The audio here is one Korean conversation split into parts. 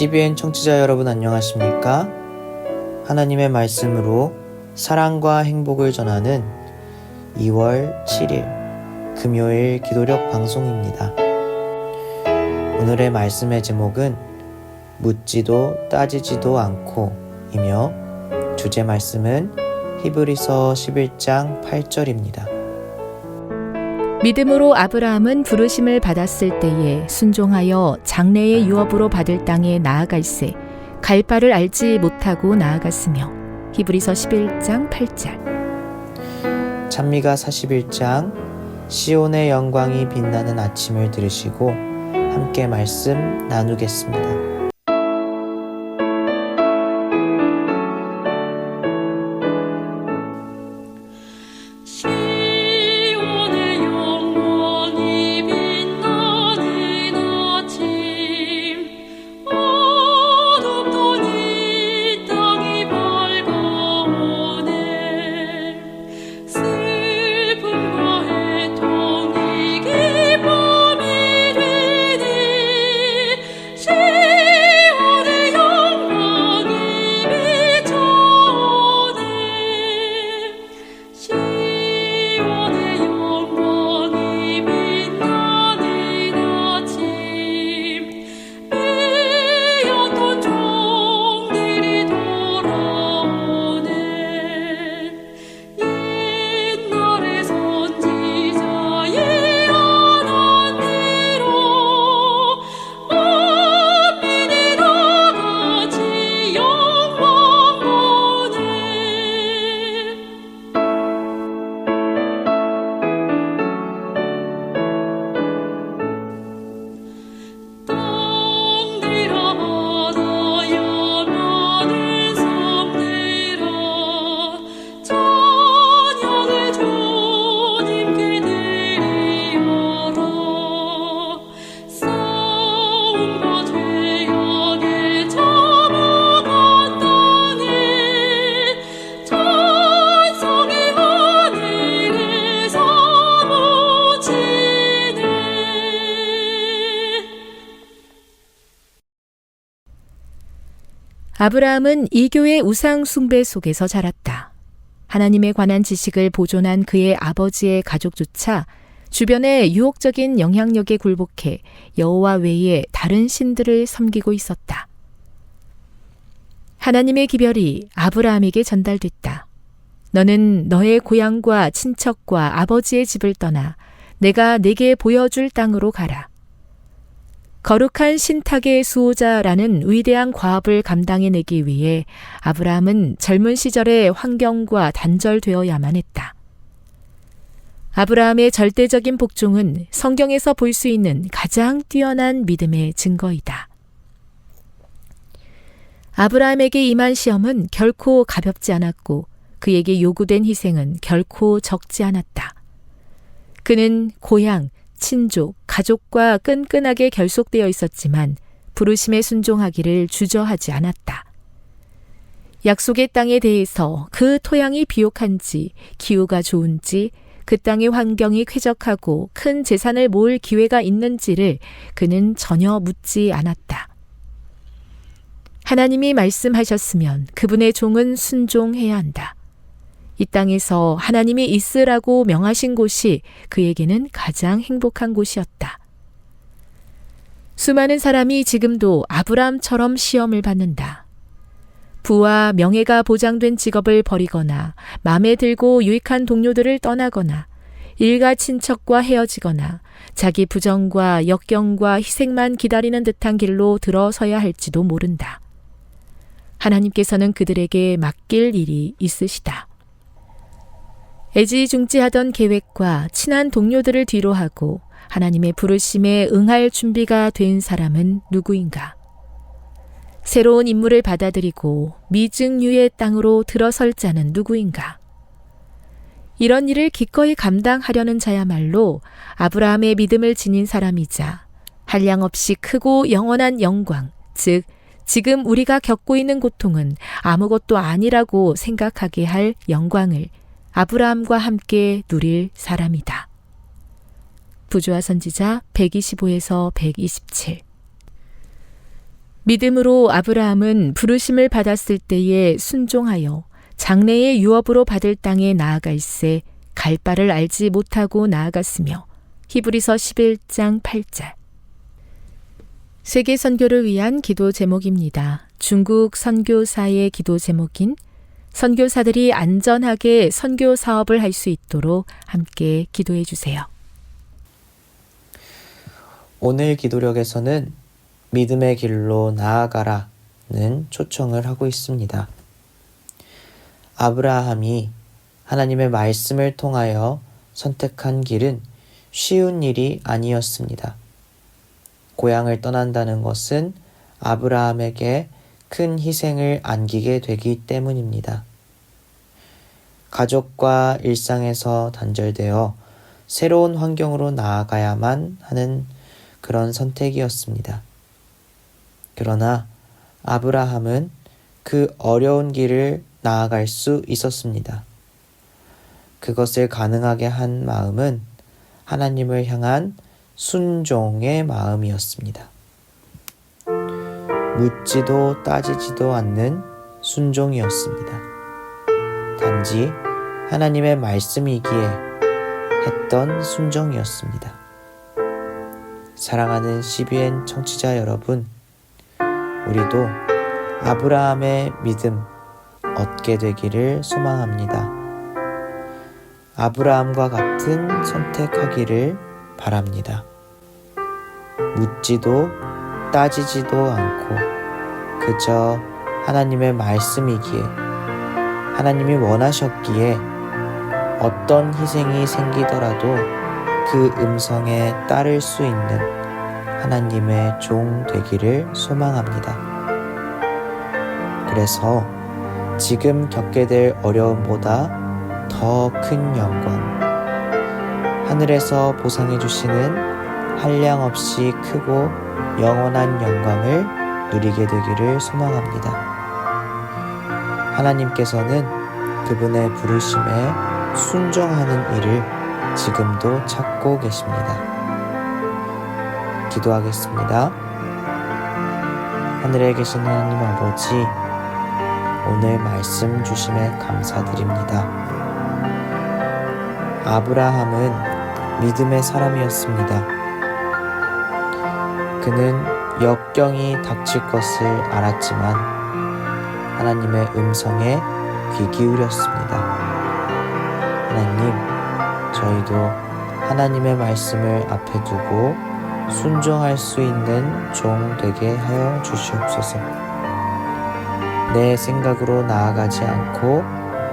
CBN 청취자 여러분 안녕하십니까? 하나님의 말씀으로 사랑과 행복을 전하는 2월 7일 금요일 기도력 방송입니다. 오늘의 말씀의 제목은 묻지도 따지지도 않고 이며 주제 말씀은 히브리서 11장 8절입니다. 믿음으로 아브라함은 부르심을 받았을 때에 순종하여 장래의 유업으로 받을 땅에 나아갈세 갈 바를 알지 못하고 나아갔으며 히브리서 11장 8절 찬미가 41장 시온의 영광이 빛나는 아침을 들으시고 함께 말씀 나누겠습니다. 아브라함은 이교의 우상 숭배 속에서 자랐다. 하나님에 관한 지식을 보존한 그의 아버지의 가족조차 주변의 유혹적인 영향력에 굴복해 여호와 외에 다른 신들을 섬기고 있었다. 하나님의 기별이 아브라함에게 전달됐다. 너는 너의 고향과 친척과 아버지의 집을 떠나 내가 내게 보여줄 땅으로 가라. 거룩한 신탁의 수호자라는 위대한 과업을 감당해내기 위해 아브라함은 젊은 시절의 환경과 단절되어야만 했다. 아브라함의 절대적인 복종은 성경에서 볼 수 있는 가장 뛰어난 믿음의 증거이다. 아브라함에게 임한 시험은 결코 가볍지 않았고 그에게 요구된 희생은 결코 적지 않았다. 그는 고향, 친족, 가족과 끈끈하게 결속되어 있었지만 부르심에 순종하기를 주저하지 않았다. 약속의 땅에 대해서 그 토양이 비옥한지, 기후가 좋은지, 그 땅의 환경이 쾌적하고 큰 재산을 모을 기회가 있는지를 그는 전혀 묻지 않았다. 하나님이 말씀하셨으면 그분의 종은 순종해야 한다. 이 땅에서 하나님이 있으라고 명하신 곳이 그에게는 가장 행복한 곳이었다. 수많은 사람이 지금도 아브라함처럼 시험을 받는다. 부와 명예가 보장된 직업을 버리거나 마음에 들고 유익한 동료들을 떠나거나 일가 친척과 헤어지거나 자기 부정과 역경과 희생만 기다리는 듯한 길로 들어서야 할지도 모른다. 하나님께서는 그들에게 맡길 일이 있으시다. 애지중지하던 계획과 친한 동료들을 뒤로하고 하나님의 부르심에 응할 준비가 된 사람은 누구인가? 새로운 임무를 받아들이고 미증유의 땅으로 들어설 자는 누구인가? 이런 일을 기꺼이 감당하려는 자야말로 아브라함의 믿음을 지닌 사람이자 한량 없이 크고 영원한 영광, 즉 지금 우리가 겪고 있는 고통은 아무것도 아니라고 생각하게 할 영광을 아브라함과 함께 누릴 사람이다. 부조화 선지자 125에서 127 믿음으로 아브라함은 부르심을 받았을 때에 순종하여 장래의 유업으로 받을 땅에 나아갈새 갈 바를 알지 못하고 나아갔으며 히브리서 11장 8절 세계 선교를 위한 기도 제목입니다. 중국 선교사의 기도 제목인 선교사들이 안전하게 선교 사업을 할 수 있도록 함께 기도해 주세요. 오늘 기도력에서는 믿음의 길로 나아가라는 초청을 하고 있습니다. 아브라함이 하나님의 말씀을 통하여 선택한 길은 쉬운 일이 아니었습니다. 고향을 떠난다는 것은 아브라함에게 큰 희생을 안기게 되기 때문입니다. 가족과 일상에서 단절되어 새로운 환경으로 나아가야만 하는 그런 선택이었습니다. 그러나 아브라함은 그 어려운 길을 나아갈 수 있었습니다. 그것을 가능하게 한 마음은 하나님을 향한 순종의 마음이었습니다. 묻지도 따지지도 않는 순종이었습니다. 단지 하나님의 말씀이기에 했던 순종이었습니다. 사랑하는 CBN 청취자 여러분, 우리도 아브라함의 믿음 얻게 되기를 소망합니다. 아브라함과 같은 선택하기를 바랍니다. 묻지도 따지지도 않고 그저 하나님의 말씀이기에 하나님이 원하셨기에 어떤 희생이 생기더라도 그 음성에 따를 수 있는 하나님의 종 되기를 소망합니다. 그래서 지금 겪게 될 어려움보다 더 큰 영광, 하늘에서 보상해 주시는 한량 없이 크고 영원한 영광을 누리게 되기를 소망합니다. 하나님께서는 그분의 부르심에 순종하는 일을 지금도 찾고 계십니다. 기도하겠습니다. 하늘에 계신 하나님 아버지, 오늘 말씀 주심에 감사드립니다. 아브라함은 믿음의 사람이었습니다. 그는 역경이 닥칠 것을 알았지만 하나님의 음성에 귀 기울였습니다. 하나님, 저희도 하나님의 말씀을 앞에 두고 순종할 수 있는 종 되게 하여 주시옵소서. 내 생각으로 나아가지 않고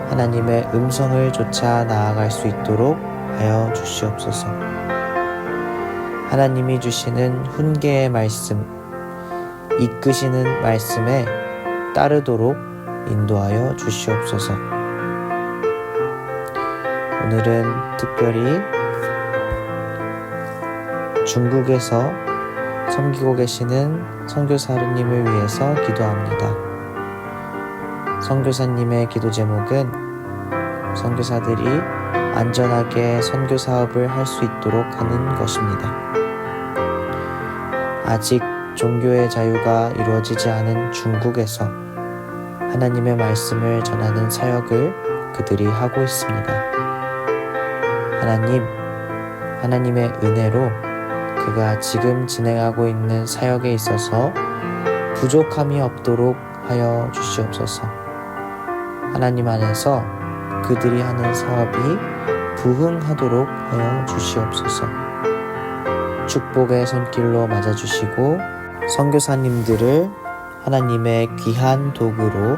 하나님의 음성을 쫓아 나아갈 수 있도록 하여 주시옵소서. 하나님이 주시는 훈계의 말씀, 이끄시는 말씀에 따르도록 인도하여 주시옵소서. 오늘은 특별히 중국에서 섬기고 계시는 선교사님을 위해서 기도합니다. 선교사님의 기도 제목은 선교사들이 안전하게 선교 사업을 할 수 있도록 하는 것입니다. 아직 종교의 자유가 이루어지지 않은 중국에서 하나님의 말씀을 전하는 사역을 그들이 하고 있습니다. 하나님, 하나님의 은혜로 그가 지금 진행하고 있는 사역에 있어서 부족함이 없도록 하여 주시옵소서. 하나님 안에서 그들이 하는 사업이 부흥하도록 하여 주시옵소서. 축복의 손길로 맞아주시고 선교사님들을 하나님의 귀한 도구로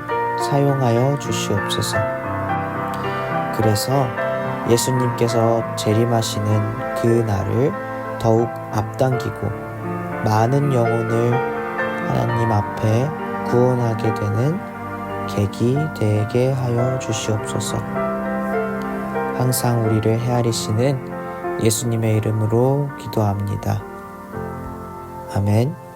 사용하여 주시옵소서. 그래서 예수님께서 재림하시는 그 날을 더욱 앞당기고 많은 영혼을 하나님 앞에 구원하게 되는 계기 되게 하여 주시옵소서. 항상 우리를 헤아리시는 예수님의 이름으로 기도합니다. 아멘.